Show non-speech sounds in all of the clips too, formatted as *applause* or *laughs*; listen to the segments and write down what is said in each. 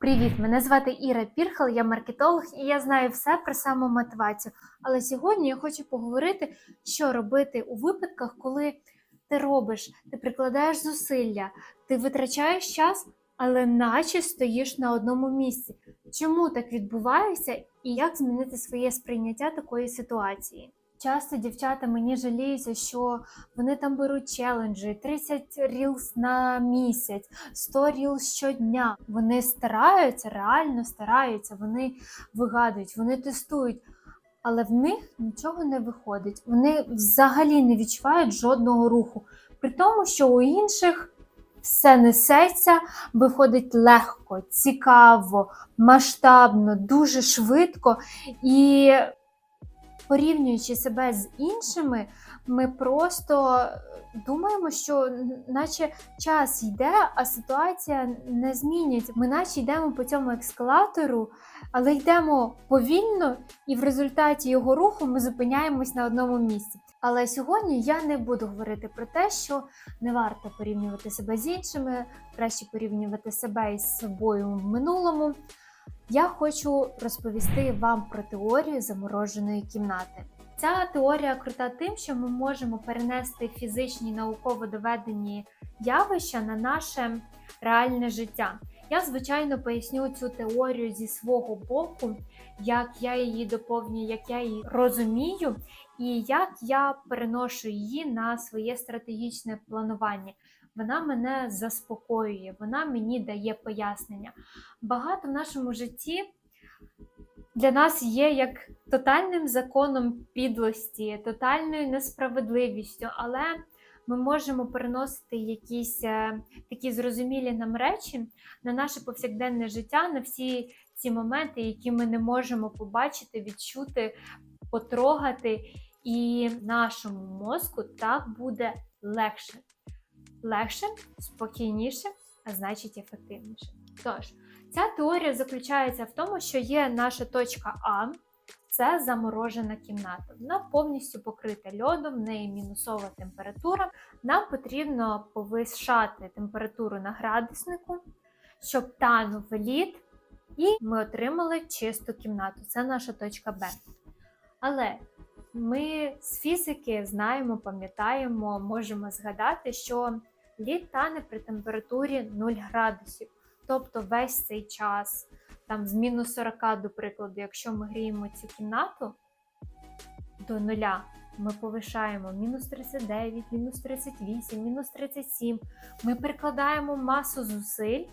Привіт! Мене звати Іра Пірхал, я маркетолог і я знаю все про самомотивацію. Але сьогодні я хочу поговорити, що робити у випадках, коли ти робиш, ти прикладаєш зусилля, ти витрачаєш час, але наче стоїш на одному місці. Чому так відбувається і як змінити своє сприйняття такої ситуації? Часто дівчата мені жаліються, що вони там беруть челенджі, 30 рілс на місяць, 100 рілс щодня. Вони стараються, реально стараються, вони вигадують, вони тестують, але в них нічого не виходить. Вони взагалі не відчувають жодного руху. При тому, що у інших все несеться, виходить легко, цікаво, масштабно, дуже швидко. І порівнюючи себе з іншими, ми просто думаємо, що наче час йде, а ситуація не змінюється. Ми наче йдемо по цьому ескалатору, але йдемо повільно, і в результаті його руху ми зупиняємось на одному місці. Але сьогодні я не буду говорити про те, що не варто порівнювати себе з іншими, краще порівнювати себе із собою в минулому. Я хочу розповісти вам про теорію замороженої кімнати. Ця теорія крута тим, що ми можемо перенести фізичні науково доведені явища на наше реальне життя. Я, звичайно, поясню цю теорію зі свого боку, як я її доповнюю, як я її розумію, і як я переношу її на своє стратегічне планування. Вона мене заспокоює, вона мені дає пояснення. Багато в нашому житті для нас є як тотальним законом підлості, тотальною несправедливістю, але ми можемо переносити якісь е, такі зрозумілі нам речі на наше повсякденне життя, на всі ці моменти, які ми не можемо побачити, відчути, потрогати. І нашому мозку так буде легше. Легше, спокійніше, а значить ефективніше. Тож, ця теорія заключається в тому, що є наша точка А, це заморожена кімната. Вона повністю покрита льодом, в неї мінусова температура. Нам потрібно повишати температуру на градуснику, щоб танув лід, і ми отримали чисту кімнату. Це наша точка Б. Але ми з фізики знаємо, пам'ятаємо, можемо згадати, що лід тане при температурі 0 градусів. Тобто весь цей час, там з мінус 40, до прикладу, якщо ми гріємо цю кімнату до нуля, ми повишаємо мінус 39, мінус 38, мінус 37. Ми прикладаємо масу зусиль,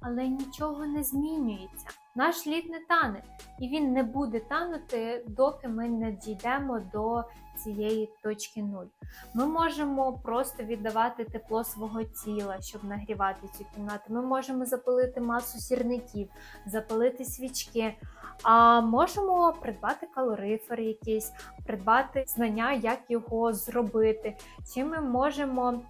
але нічого не змінюється. Наш лід не тане, і він не буде танути, доки ми не дійдемо до цієї точки 0. Ми можемо просто віддавати тепло свого тіла, щоб нагрівати цю кімнату. Ми можемо запалити масу сірників, запалити свічки. А можемо придбати калорифер якийсь, придбати знання, як його зробити. Чи ми можемо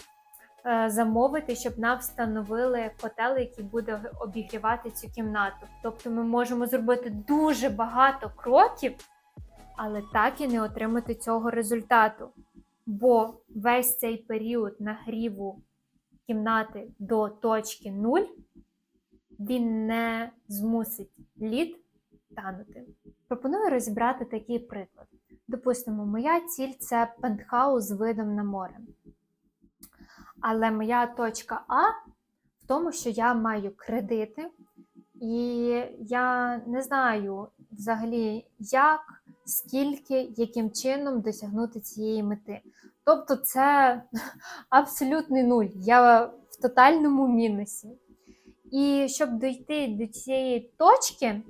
замовити, щоб нам встановили котел, який буде обігрівати цю кімнату. Тобто ми можемо зробити дуже багато кроків, але так і не отримати цього результату. Бо весь цей період нагріву кімнати до точки 0 він не змусить лід танути. Пропоную розібрати такий приклад. Допустимо, моя ціль це пентхаус з видом на море. Але моя точка А в тому, що я маю кредити, і я не знаю взагалі, як, скільки, яким чином досягнути цієї мети. Тобто, це *laughs* абсолютний нуль. Я в тотальному мінусі. І щоб дійти до цієї точки,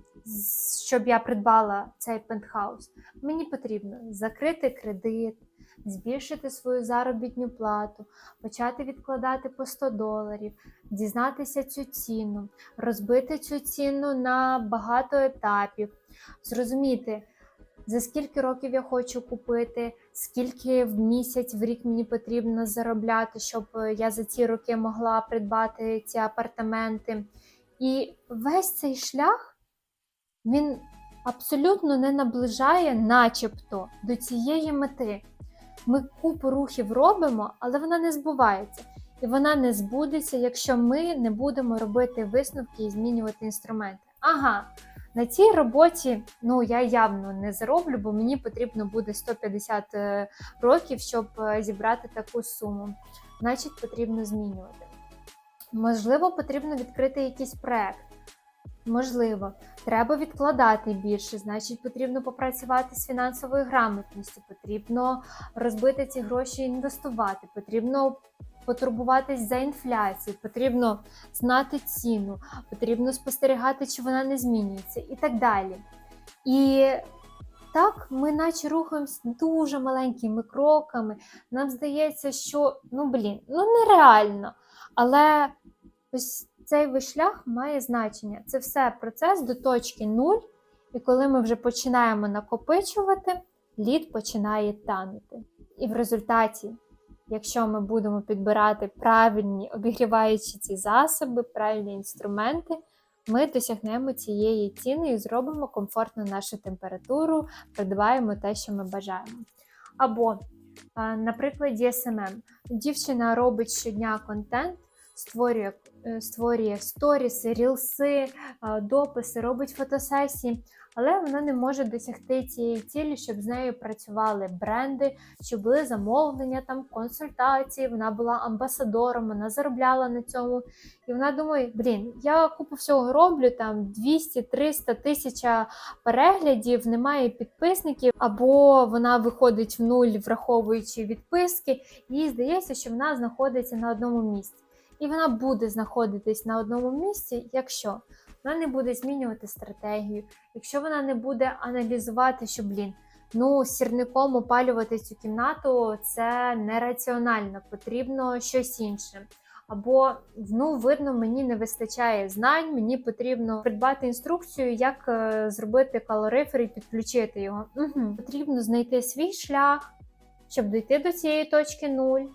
щоб я придбала цей пентхаус, мені потрібно закрити кредит, збільшити свою заробітну плату, почати відкладати по 100 доларів, дізнатися цю ціну, розбити цю ціну на багато етапів, зрозуміти, за скільки років я хочу купити, скільки в місяць, в рік мені потрібно заробляти, щоб я за ці роки могла придбати ці апартаменти. І весь цей шлях він абсолютно не наближає, начебто, до цієї мети. Ми купу рухів робимо, але вона не збувається. і вона не збудеться, якщо ми не будемо робити висновки і змінювати інструменти. Ага, на цій роботі ну я явно не зароблю, бо мені потрібно буде 150 е, років, щоб е, зібрати таку суму. Значить, потрібно змінювати. Можливо, потрібно відкрити якийсь проект. Можливо, треба відкладати більше, значить, потрібно попрацювати з фінансовою грамотністю, потрібно розбити ці гроші інвестувати, потрібно потурбуватись за інфляцію, потрібно знати ціну, потрібно спостерігати, чи вона не змінюється, і так далі. І так, ми наче рухаємось дуже маленькими кроками. Нам здається, що ну блін, ну нереально. Але ось цей весь шлях має значення. Це все процес до точки нуль, і коли ми вже починаємо накопичувати, лід починає танути. І в результаті, якщо ми будемо підбирати правильні обігріваючі ці засоби, правильні інструменти, ми досягнемо цієї ціни і зробимо комфортну нашу температуру, придбаємо те, що ми бажаємо. Або, наприклад, SMM. Дівчина робить щодня контент, створює, е, створює сторіси, рілси, дописи, робить фотосесії, але вона не може досягти цієї цілі, щоб з нею працювали бренди, щоб були замовлення, там консультації. Вона була амбасадором, вона заробляла на цьому. І вона думає: блін, я купу всього роблю, там 200-300 тисяча переглядів, немає підписників, або вона виходить в нуль, враховуючи відписки, їй здається, що вона знаходиться на одному місці. І вона буде знаходитись на одному місці, якщо вона не буде змінювати стратегію, якщо вона не буде аналізувати, що блін, ну сірником опалювати цю кімнату це нераціонально, потрібно щось інше. Або ну видно, мені не вистачає знань, мені потрібно придбати інструкцію, як е, зробити калорифер і підключити його. Угу. Потрібно знайти свій шлях, щоб дійти до цієї точки нуль,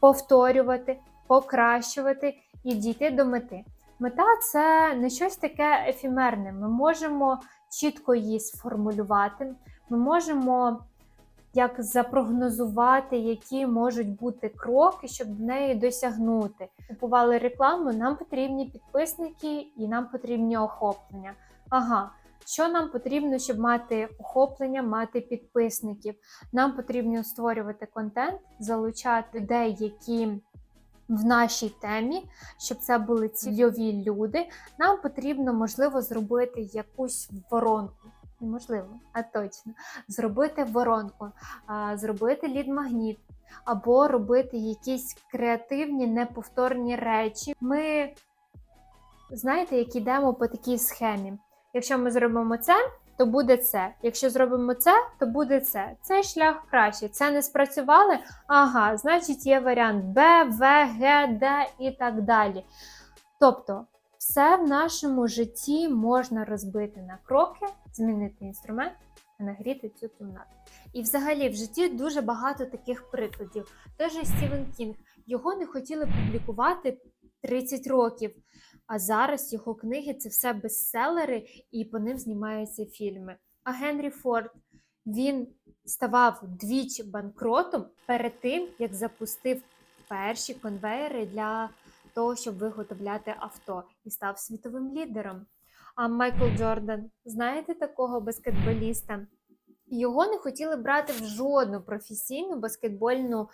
повторювати, покращувати і дійти до мети. Мета це не щось таке ефемерне. Ми можемо чітко її сформулювати, ми можемо як запрогнозувати, які можуть бути кроки, щоб неї досягнути. Купували рекламу, нам потрібні підписники і нам потрібні охоплення. Ага, що нам потрібно, щоб мати охоплення, мати підписників? Нам потрібно створювати контент, залучати людей, які в нашій темі, щоб це були цільові люди. Нам потрібно, можливо, зробити якусь воронку. Неможливо, а точно зробити воронку, зробити лід-магніт, або робити якісь креативні, неповторні речі. Ми знаєте, як йдемо по такій схемі. Якщо ми зробимо це, то буде це. Якщо зробимо це, то буде це. Цей шлях краще. Це не спрацювали. Ага, значить, є варіант Б, В, Г, Д і так далі. Тобто, все в нашому житті можна розбити на кроки, змінити інструмент та нагріти цю кімнату. І взагалі в житті дуже багато таких прикладів. Же Стівен Кінг його не хотіли публікувати 30 років. А зараз його книги це все бестселери, і по ним знімаються фільми. А Генрі Форд він ставав двічі банкротом перед тим, як запустив перші конвейери для того, щоб виготовляти авто, і став світовим лідером. А Майкл Джордан, знаєте такого баскетболіста? Його не хотіли брати в жодну професійну баскетбольну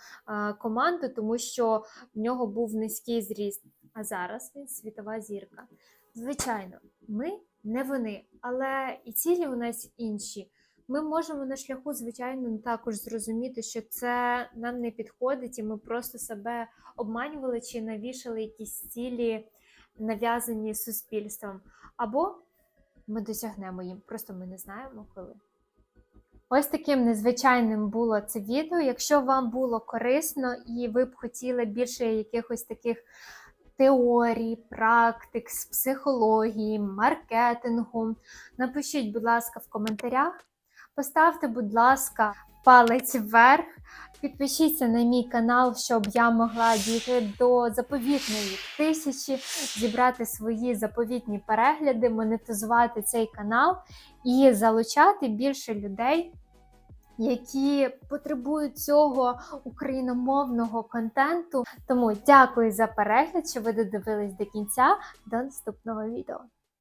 команду, тому що в нього був низький зріст. А зараз він світова зірка. Звичайно, ми не вони, але і цілі у нас інші. Ми можемо на шляху, звичайно, також зрозуміти, що це нам не підходить, і ми просто себе обманювали чи навішали якісь цілі, нав'язані суспільством. Або ми досягнемо їм, просто ми не знаємо коли. Ось таким незвичайним було це відео. Якщо вам було корисно і ви б хотіли більше якихось таких теорій, практик з психології, маркетингу, напишіть, будь ласка, в коментарях. Поставте, будь ласка, палець вверх. Підпишіться на мій канал, щоб я могла дійти до заповітної тисячі, зібрати свої заповітні перегляди, монетизувати цей канал і залучати більше людей які потребують цього україномовного контенту. Тому дякую за перегляд, що ви додивились до кінця. До наступного відео.